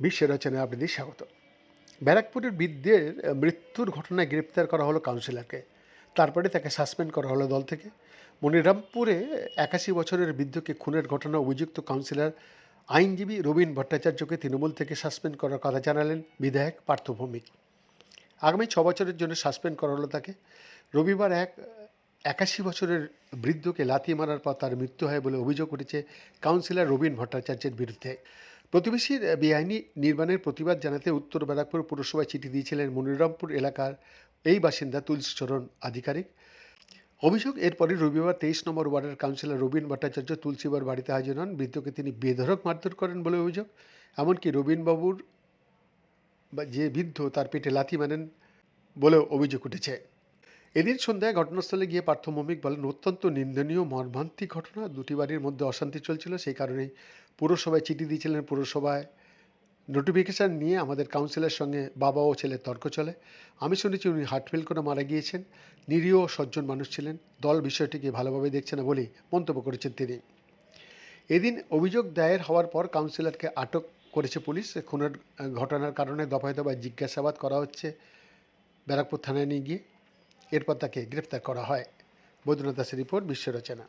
বিশ্বের রচনায় আপনাদের স্বাগত। ব্যারাকপুরের বৃদ্ধের মৃত্যুর ঘটনায় গ্রেপ্তার করা হলো কাউন্সিলরকে। তারপরে তাকে সাসপেন্ড করা হলো দল থেকে। মনিরামপুরে একাশি বছরের বৃদ্ধকে খুনের ঘটনা অভিযুক্ত কাউন্সিলর আইনজীবী রবীন ভট্টাচার্যকে তৃণমূল থেকে সাসপেন্ড করার কথা জানালেন বিধায়ক পার্থ ভৌমিক। আগামী ছ বছরের জন্য সাসপেন্ড করা হলো তাকে। রবিবার এক একাশি বছরের বৃদ্ধকে লাথি মারার পর তার মৃত্যু হয় বলে অভিযোগ উঠেছে কাউন্সিলর রবীন ভট্টাচার্যের বিরুদ্ধে। প্রতিবেশীর বেআইনি নির্মাণের প্রতিবাদ জানাতে উত্তর ব্যারাকপুর পুরসভায় চিঠি দিয়েছিলেন মনিরামপুর এলাকার এই বাসিন্দা তুলসীচরণ আধিকারিক। অভিযোগ, এরপরে রবিবার তেইশ নম্বর ওয়ার্ডের কাউন্সিলর রবীন ভট্টাচার্য তুলসীবার বাড়িতে হাজির হন। বৃদ্ধকে তিনি বেধরক মারধর করেন বলে অভিযোগ। এমনকি রবীনবাবুর যে বৃদ্ধ তার পেটে লাথি মানেন বলেও অভিযোগ উঠেছে। এদিন সন্ধ্যায় ঘটনাস্থলে গিয়ে পার্থ মৌমিক বলেন, অত্যন্ত নিন্দনীয়, মর্মান্তিক ঘটনা। দুটি বাড়ির মধ্যে অশান্তি চলছিল, সেই কারণেই পুরসভায় চিঠি দিয়েছিলেন পুরসভায় নোটিফিকেশান নিয়ে আমাদের কাউন্সিলের সঙ্গে বাবা ও ছেলের তর্ক চলে। আমি শুনেছি উনি হার্ট ফেল করে মারা গিয়েছেন। নিরীহ সজ্জন মানুষ ছিলেন। দল বিষয়টিকে ভালোভাবে দেখছে না বলেই মন্তব্য করেছেন তিনি। এদিন অভিযোগ দায়ের হওয়ার পর কাউন্সিলরকে আটক করেছে পুলিশ। খুনের ঘটনার কারণে দফায় দফায় জিজ্ঞাসাবাদ করা হচ্ছে। ব্যারাকপুর থানায় নিয়ে গিয়ে এরপর তাকে গ্রেপ্তার করা হয়। বৈদ্যনাথ দাসের রিপোর্ট বিশ্ব রচনা।